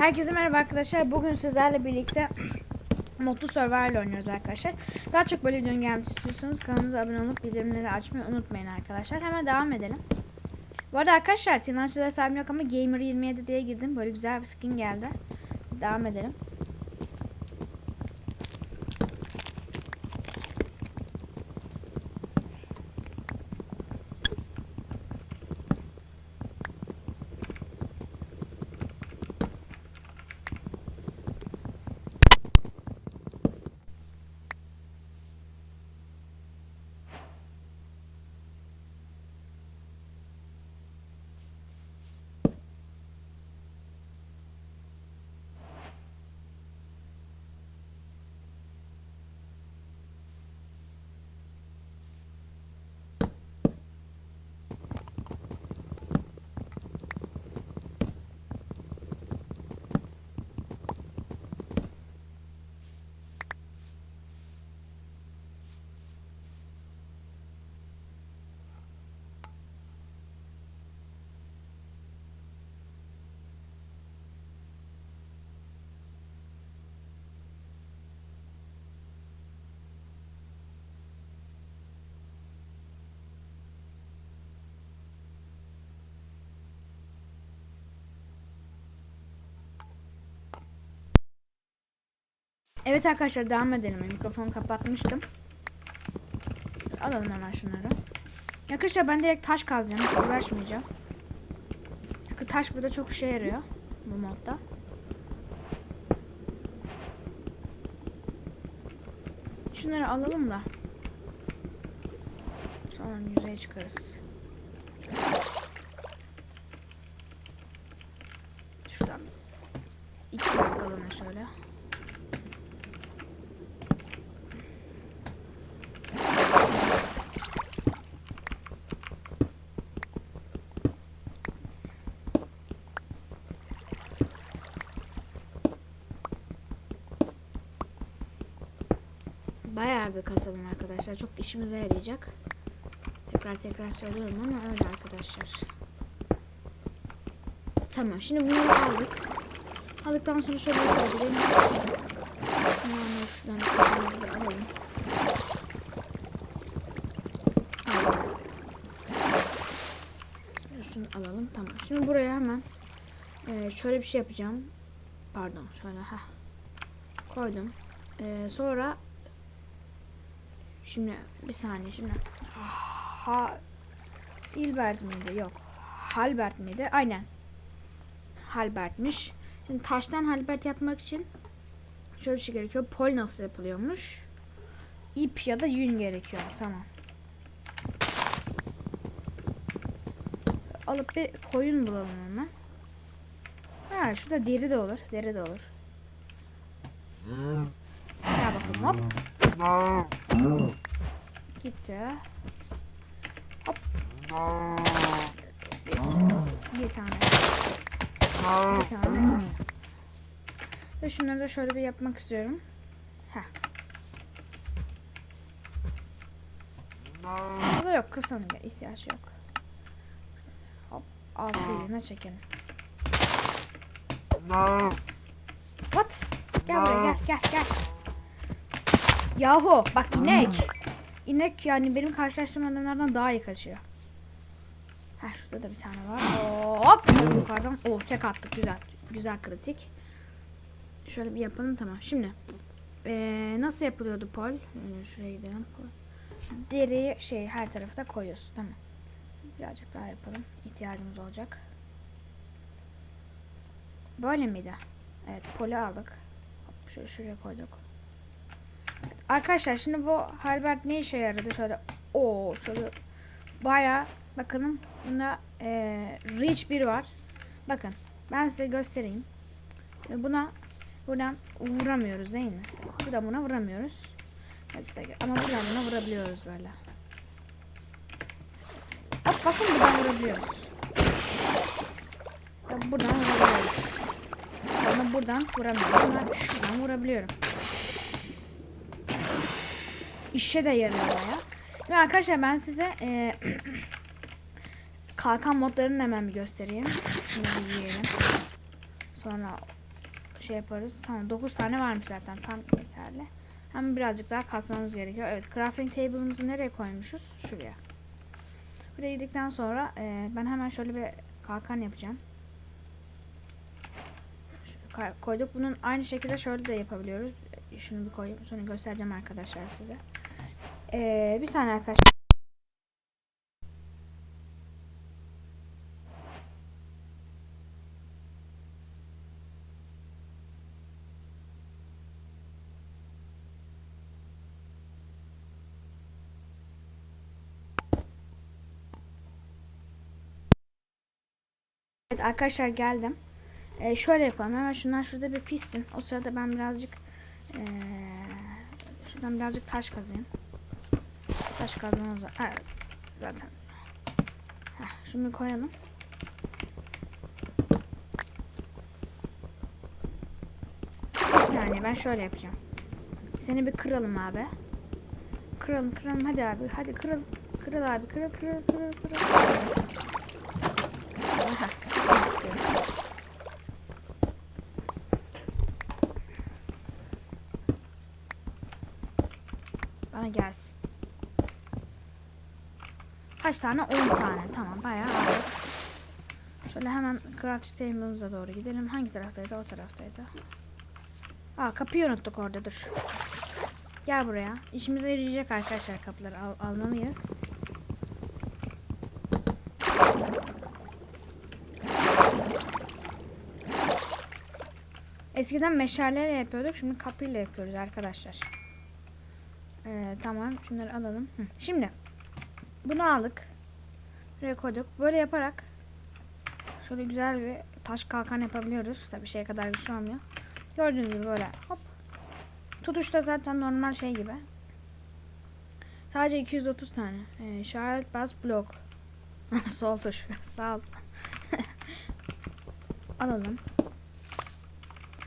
Herkese merhaba arkadaşlar. Bugün sizlerle birlikte Mutlu Survival oynuyoruz arkadaşlar. Daha çok böyle videonun gelmesi istiyorsanız kanalımıza abone olup bildirimleri açmayı unutmayın arkadaşlar. Hemen devam edelim. Bu arada arkadaşlar Tinanç'da hesabım yok ama Gamer27 diye girdim. Böyle güzel bir skin geldi. Devam edelim. Evet arkadaşlar devam edelim. Mikrofonu kapatmıştım. Alalım hemen şunları. Arkadaşlar ben direkt taş kazacağım. Hiç uğraşmayacağım. Çünkü taş burada çok işe yarıyor. Bu modda. Şunları alalım da. Sonra yüzeye çıkarız. Şuradan iki dakikalığına şöyle. Bayağı bir kasalım arkadaşlar. Çok işimize yarayacak. Tekrar tekrar söylüyorum ama öyle arkadaşlar. Tamam. Şimdi bunları aldık. Aldıktan sonra şöyle yapabilirim. Yani şuradan alalım. Şunu alalım. Tamam. Şimdi buraya hemen e, şöyle bir şey yapacağım. Pardon. Şöyle. Heh. Koydum. E, sonra Şimdi bir saniye şimdi. Ha Hilbert miydi? Yok. Halbert miydi? Aynen. Halbert'miş. Şimdi taştan Halbert yapmak için şöyle bir şey gerekiyor. Pol nasıl yapılıyormuş? İp ya da yün gerekiyor. Tamam. Alıp bir koyun bulalım hemen. Ha şurada deri de olur. Deri de olur. Gel bakalım hop. Gitti. Hop. Bir, bir tane. Bir tane. Ve şunları da şöyle bir yapmak istiyorum. Heh. Bu da yok. Kısanın ihtiyaç yok. Hop. Altı yerine çekelim. What? Gel buraya gel gel gel. Yahu bak inek. İnek yani benim karşılaştığım adamlardan daha iyi kaçıyor. Heh şurada da bir tane var. Hop şöyle yukarıdan. Oh tek attık güzel. Güzel kritik. Şöyle bir yapalım tamam. Şimdi ee, nasıl yapılıyordu pol? Ee, şuraya gidelim. Deriyi şey her tarafta koyuyorsun tamam. Birazcık daha yapalım. İhtiyacımız olacak. Böyle miydi? Evet poli aldık. Hop, şöyle şuraya koyduk. Arkadaşlar şimdi bu Halbert ne işe yaradı? Şöyle o şöyle baya bakın bunda e, reach bir var. Bakın ben size göstereyim. Şimdi buna buradan vuramıyoruz değil mi? Buradan buna vuramıyoruz. Ama buradan buna vurabiliyoruz böyle. Hop bakın buradan vurabiliyoruz. Buradan vurabiliyoruz. Ama buradan vuramıyorum ama şuradan vurabiliyorum işe de yarıyor baya. Ve arkadaşlar ben size e, kalkan modlarını hemen bir göstereyim. Şimdi yiyelim. Sonra şey yaparız. Tamam 9 tane varmış zaten tam yeterli. Hem birazcık daha kasmamız gerekiyor. Evet crafting table'ımızı nereye koymuşuz? Şuraya. Buraya gittikten sonra e, ben hemen şöyle bir kalkan yapacağım. Şöyle koyduk. Bunun aynı şekilde şöyle de yapabiliyoruz. Şunu bir koyayım. Sonra göstereceğim arkadaşlar size. E, bir saniye arkadaşlar. Evet arkadaşlar geldim. Ee, şöyle yapalım. Hemen şundan şurada bir pişsin. O sırada ben birazcık ee, şuradan birazcık taş kazayım. Taş kazmamız var. Ha, zaten. Heh, şunu koyalım. Bir saniye ben şöyle yapacağım. Seni bir kıralım abi. Kıralım kıralım hadi abi. Hadi kırıl. Kırıl abi. Kırıl kırıl kırıl kırıl. Aha. Bana gelsin. Kaç tane? 10 tane. Tamam bayağı aldık. Şöyle hemen craft table'ımıza doğru gidelim. Hangi taraftaydı? O taraftaydı. Aa kapıyı unuttuk orada dur. Gel buraya. İşimize yarayacak arkadaşlar kapıları al almalıyız. Eskiden meşaleyle yapıyorduk. Şimdi kapıyla yapıyoruz arkadaşlar. Ee, tamam. Şunları alalım. Hı. Şimdi bunu aldık. Buraya koyduk. Böyle yaparak şöyle güzel bir taş kalkan yapabiliyoruz. Tabi şeye kadar güçlü olmuyor. Gördüğünüz gibi böyle hop. Tutuş da zaten normal şey gibi. Sadece 230 tane. Ee, işaret bas blok. Sol tuş. Sağ ol. Alalım.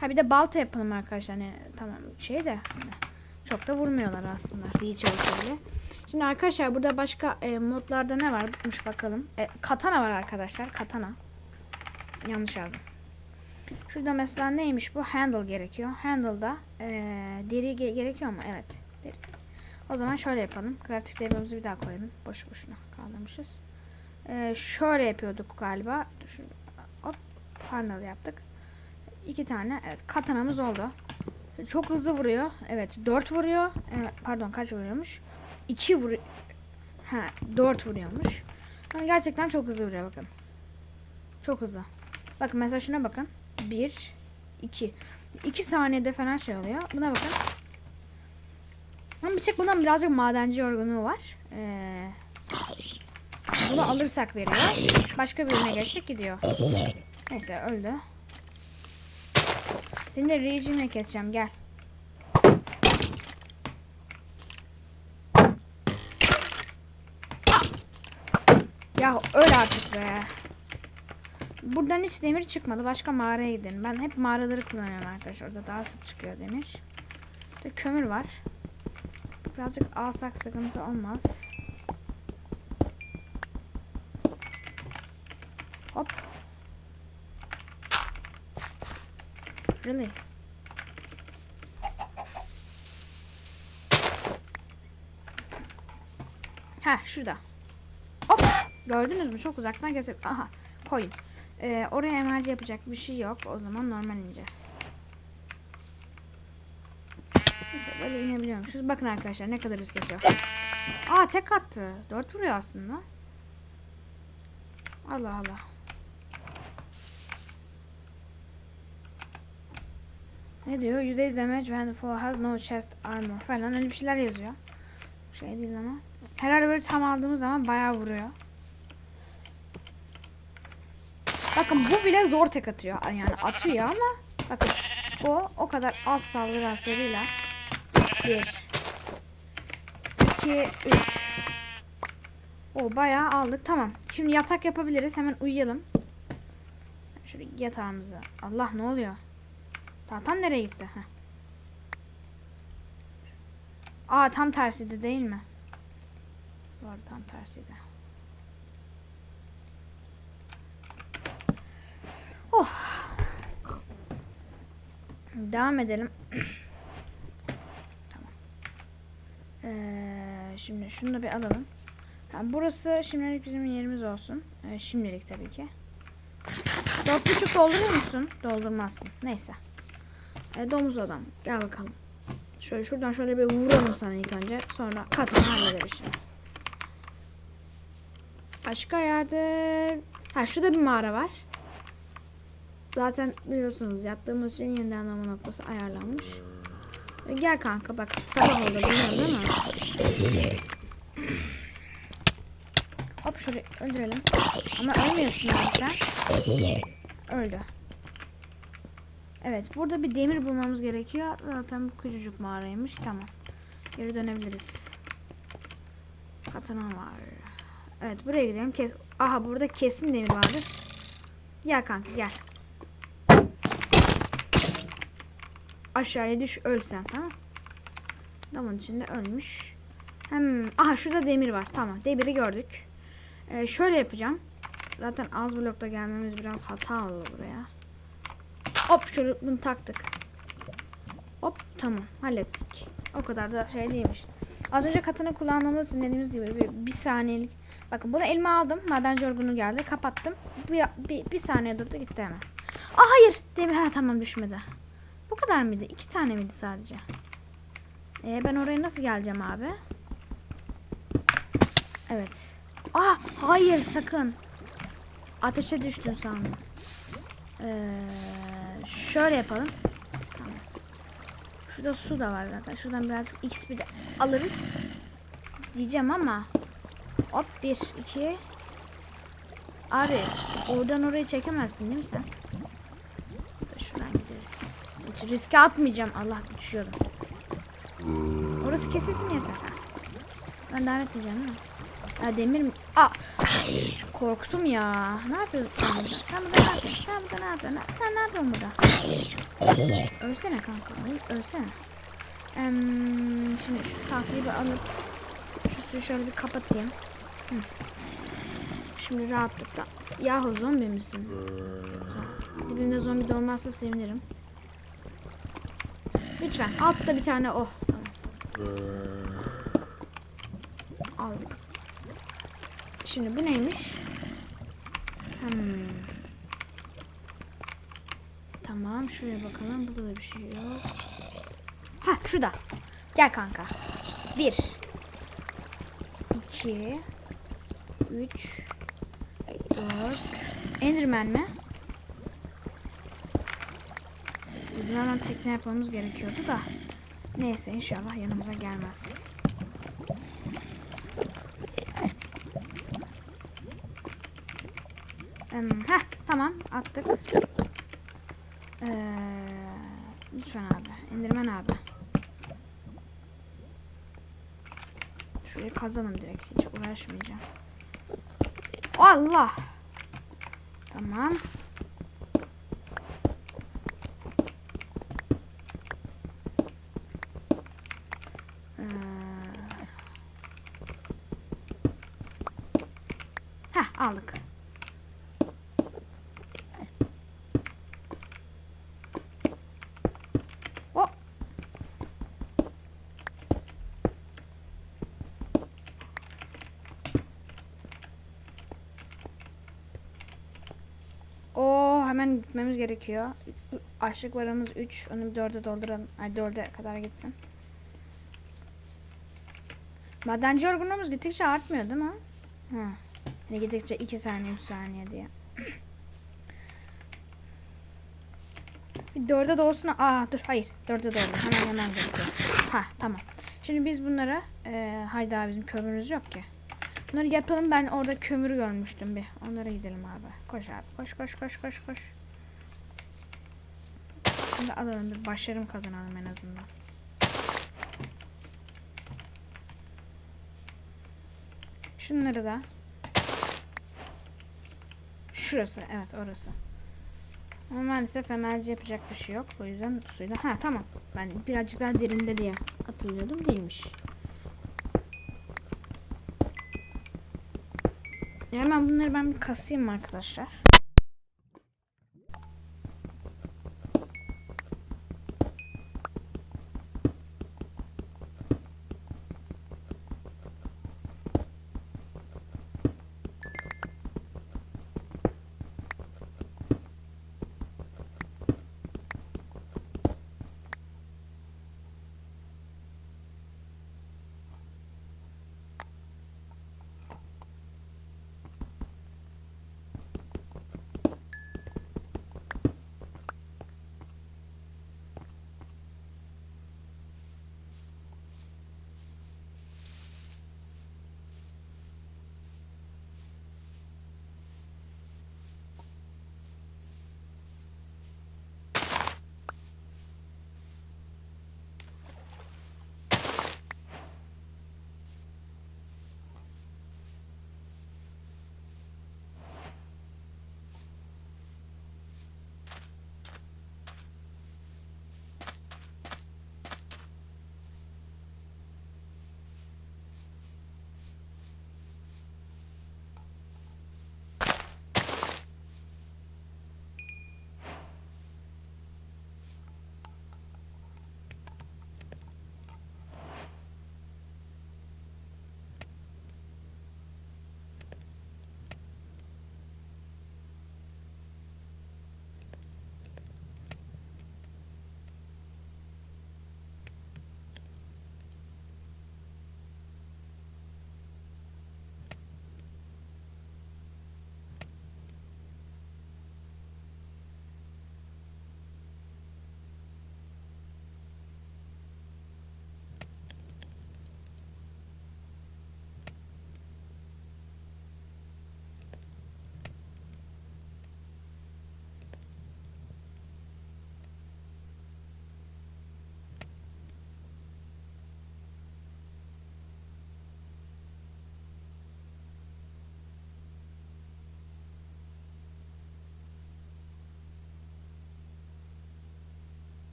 Ha bir de balta yapalım arkadaşlar. Hani tamam şey de hani çok da vurmuyorlar aslında. Reach olsa bile. Şimdi arkadaşlar burada başka e, modlarda ne varmış bakalım. E, katana var arkadaşlar. Katana. Yanlış yazdım. Şurada mesela neymiş bu? Handle gerekiyor. Handle'da e, deri ge- gerekiyor mu? Evet. Deri. O zaman şöyle yapalım. Crafting table'ımızı bir daha koyalım. Boşu boşuna kaldırmışız. E, şöyle yapıyorduk galiba. Şurada. Hop. Handle yaptık. İki tane. Evet. Katanamız oldu. Çok hızlı vuruyor. Evet. 4 vuruyor. Evet, pardon kaç vuruyormuş? 2 vuruyor. Ha 4 vuruyormuş. Yani gerçekten çok hızlı vuruyor bakın. Çok hızlı. Bakın mesela şuna bakın. 1 2 2 saniyede falan şey oluyor. Buna bakın. Ama tek bundan birazcık madenci yorgunluğu var. Ee, bunu alırsak veriyor. Başka birine geçtik gidiyor. Neyse öldü. Seni de rejimle keseceğim gel. Ya öl artık be. Buradan hiç demir çıkmadı. Başka mağaraya gidelim. Ben hep mağaraları kullanıyorum arkadaşlar. Orada daha sık çıkıyor demir. De kömür var. Birazcık alsak sıkıntı olmaz. Hop. Really? Ha şurada. Gördünüz mü? Çok uzaktan kesip. Aha. Koyun. Ee, oraya emerci yapacak bir şey yok. O zaman normal ineceğiz. Neyse böyle inebiliyormuşuz. Bakın arkadaşlar ne kadar hız kesiyor. Aa tek attı. Dört vuruyor aslında. Allah Allah. Ne diyor? You did damage when the foe has no chest armor falan öyle bir şeyler yazıyor. Şey değil ama. Herhalde böyle tam aldığımız zaman bayağı vuruyor. Bakın bu bile zor tek atıyor. Yani atıyor ama bakın bu o kadar az saldırı hasarıyla 1 2 3 O bayağı aldık. Tamam. Şimdi yatak yapabiliriz. Hemen uyuyalım. Şöyle yatağımızı. Allah ne oluyor? Tahtam nereye gitti? Heh. Aa tam tersiydi değil mi? Doğru tam tersiydi. Oh. Devam edelim. tamam. Ee, şimdi şunu da bir alalım. Ha, burası şimdilik bizim yerimiz olsun. Ee, şimdilik tabii ki. Dört buçuk dolduruyor musun? Doldurmazsın. Neyse. Ee, domuz adam. Gel bakalım. Şöyle şuradan şöyle bir vuralım sana ilk önce. Sonra katını hallederiz şimdi. Başka yerde... Ha şurada bir mağara var. Zaten biliyorsunuz yattığımız için yeniden anlama noktası ayarlanmış. E, Gel kanka bak sabah oldu biliyorsun değil mi? Hop şöyle öldürelim. Ama ölmüyorsun abi sen. Öldü. Evet burada bir demir bulmamız gerekiyor. Zaten bu küçücük mağaraymış. Tamam. Geri dönebiliriz. Katana var. Evet buraya gidelim. Kes Aha burada kesin demir vardır. Gel kanka gel. Aşağıya düş öl sen tamam. Damın içinde ölmüş. Hem aha şurada demir var. Tamam demiri gördük. Ee, şöyle yapacağım. Zaten az blokta gelmemiz biraz hata oldu buraya. Hop şöyle bunu taktık. Hop tamam hallettik. O kadar da şey değilmiş. Az önce katını kullandığımız dediğimiz gibi bir, bir saniyelik. Bakın bunu elime aldım. Madenci yorgunu geldi. Kapattım. Bir, bir, bir saniye durdu gitti hemen. Aa hayır. Demir ha tamam düşmedi. Kadar mıydı? İki tane miydi sadece? Ee, ben oraya nasıl geleceğim abi? Evet. Ah hayır sakın. Ateşe düştün sandım. Ee, şöyle yapalım. Tamam. Şurada su da var zaten. Şuradan birazcık XP de alırız. Diyeceğim ama. Hop bir iki. Abi oradan oraya çekemezsin değil mi sen? Riske atmayacağım. Allah düşüyorum. Orası kesilsin yeter. Ben devam etmeyeceğim değil mi? Ya demir mi? Aa! Korktum ya. Ne yapıyorsun sen burada? Ne yapıyorsun? Sen burada ne yapıyorsun? Sen ne yapıyorsun burada? Ölsene kanka. öl- Ölsene. Em, şimdi şu tahtayı bir alıp şu suyu şöyle bir kapatayım. Hı. Şimdi rahatlıkla. Yahu zombi misin? Dibimde zombi de olmazsa sevinirim. Lütfen. Altta bir tane oh. Aldık. Şimdi bu neymiş? Hmm. Tamam şuraya bakalım. Burada da bir şey yok. Ha şurada. Gel kanka. Bir. iki, Üç. Dört. Enderman mi? Bizim hemen tekne yapmamız gerekiyordu da. Neyse inşallah yanımıza gelmez. Heh tamam attık. Ee, lütfen abi. Endirmen abi. Şurayı kazalım direkt. Hiç uğraşmayacağım. Allah. Tamam. Aldık. O. Oo hemen gitmemiz gerekiyor. Açlık varamız 3. Onu bir 4'e dolduralım. Ay 4'e kadar gitsin. Madenci yorgunluğumuz gittikçe artmıyor değil mi? Ha. Hani gidikçe 2 saniye 3 saniye diye. Bir dörde dolsun. Aa dur hayır. Dörde doldu. Hemen hemen gerekiyor. Ha tamam. Şimdi biz bunlara e, haydi abi bizim kömürümüz yok ki. Bunları yapalım. Ben orada kömür görmüştüm bir. Onlara gidelim abi. Koş abi. Koş koş koş koş koş. Şimdi alalım bir başarım kazanalım en azından. Şunları da. Şurası. Evet orası. Ama maalesef emelci yapacak bir şey yok. O yüzden suyla. Ha tamam. Ben birazcık daha derinde diye hatırlıyordum. Değilmiş. Hemen bunları ben bir kasayım arkadaşlar.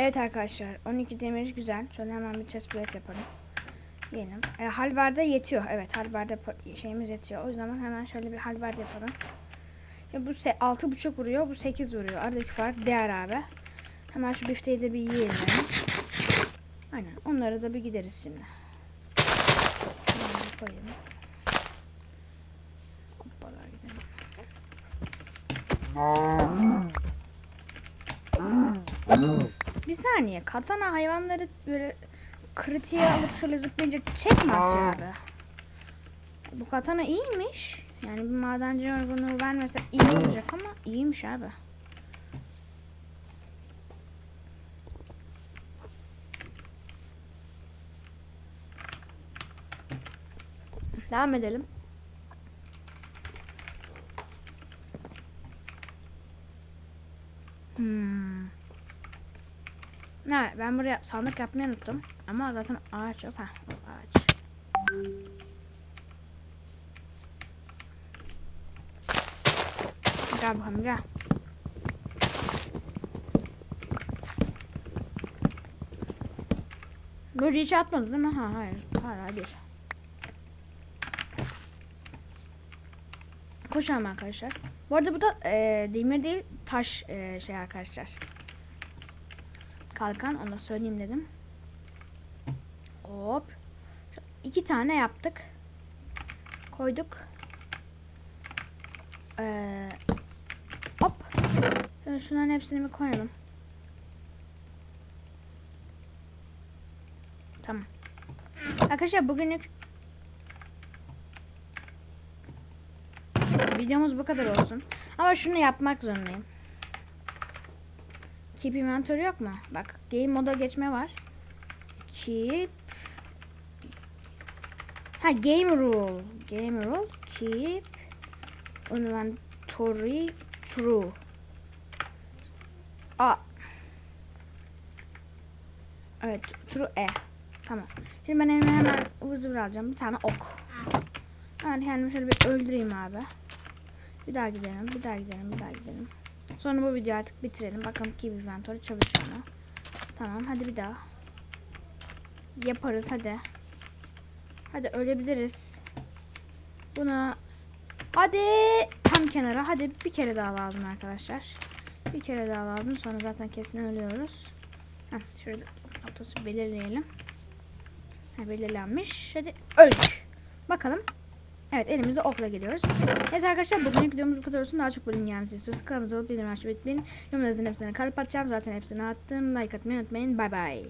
Evet arkadaşlar 12 demir güzel. Şöyle hemen bir chest plate yapalım. Yiyelim. E, halberde yetiyor. Evet halberde şeyimiz yetiyor. O zaman hemen şöyle bir halberde yapalım. Ya bu se- 6.5 vuruyor. Bu 8 vuruyor. Aradaki fark değer abi. Hemen şu bifteyi de bir yiyelim. Aynen. Onlara da bir gideriz şimdi. Hemen koyalım. Hoppala gidelim. Bir saniye. Katana hayvanları böyle kritiğe alıp şöyle zıplayınca tek mi atıyor abi? Bu katana iyiymiş. Yani bir madenci bunu vermese iyi olacak ama iyiymiş abi. Devam edelim. Hmm. Ne ben buraya sandık yapmayı unuttum. Ama zaten ağaç yok. O ağaç. Gel bakalım gel. Böyle hiç atmadı değil mi? Ha hayır. Hala bir. Koşalım arkadaşlar. Bu arada bu da e, demir değil taş e, şey arkadaşlar. Kalkan onu da söyleyeyim dedim. Hop. İki tane yaptık. Koyduk. Ee, hop. Şöyle şunların hepsini bir koyalım. Tamam. Arkadaşlar bugünlük videomuz bu kadar olsun. Ama şunu yapmak zorundayım. Keep inventory yok mu? Bak game moda geçme var. Keep Ha game rule. Game rule. Keep inventory true. A. Evet true E. Tamam. Şimdi ben elime hemen ıvır zıvır alacağım. Bir tane ok. Hemen kendimi şöyle bir öldüreyim abi. Bir daha gidelim, bir daha gidelim, bir daha gidelim. Sonra bu videoyu artık bitirelim. Bakalım ki inventory çalışıyor mu? Tamam hadi bir daha. Yaparız hadi. Hadi ölebiliriz. Bunu hadi tam kenara. Hadi bir kere daha lazım arkadaşlar. Bir kere daha lazım. Sonra zaten kesin ölüyoruz. Heh, şurada noktası belirleyelim. Ha, belirlenmiş. Hadi öldük. Bakalım. Evet elimizde okla geliyoruz. Neyse arkadaşlar bugünkü videomuz bu kadar olsun. Daha çok bölüm gelmesi istiyorsanız kanalımıza olup bildirim açmayı unutmayın. Yorumlarınızın hepsine kalp atacağım. Zaten hepsini attım. Like atmayı unutmayın. Bay bay.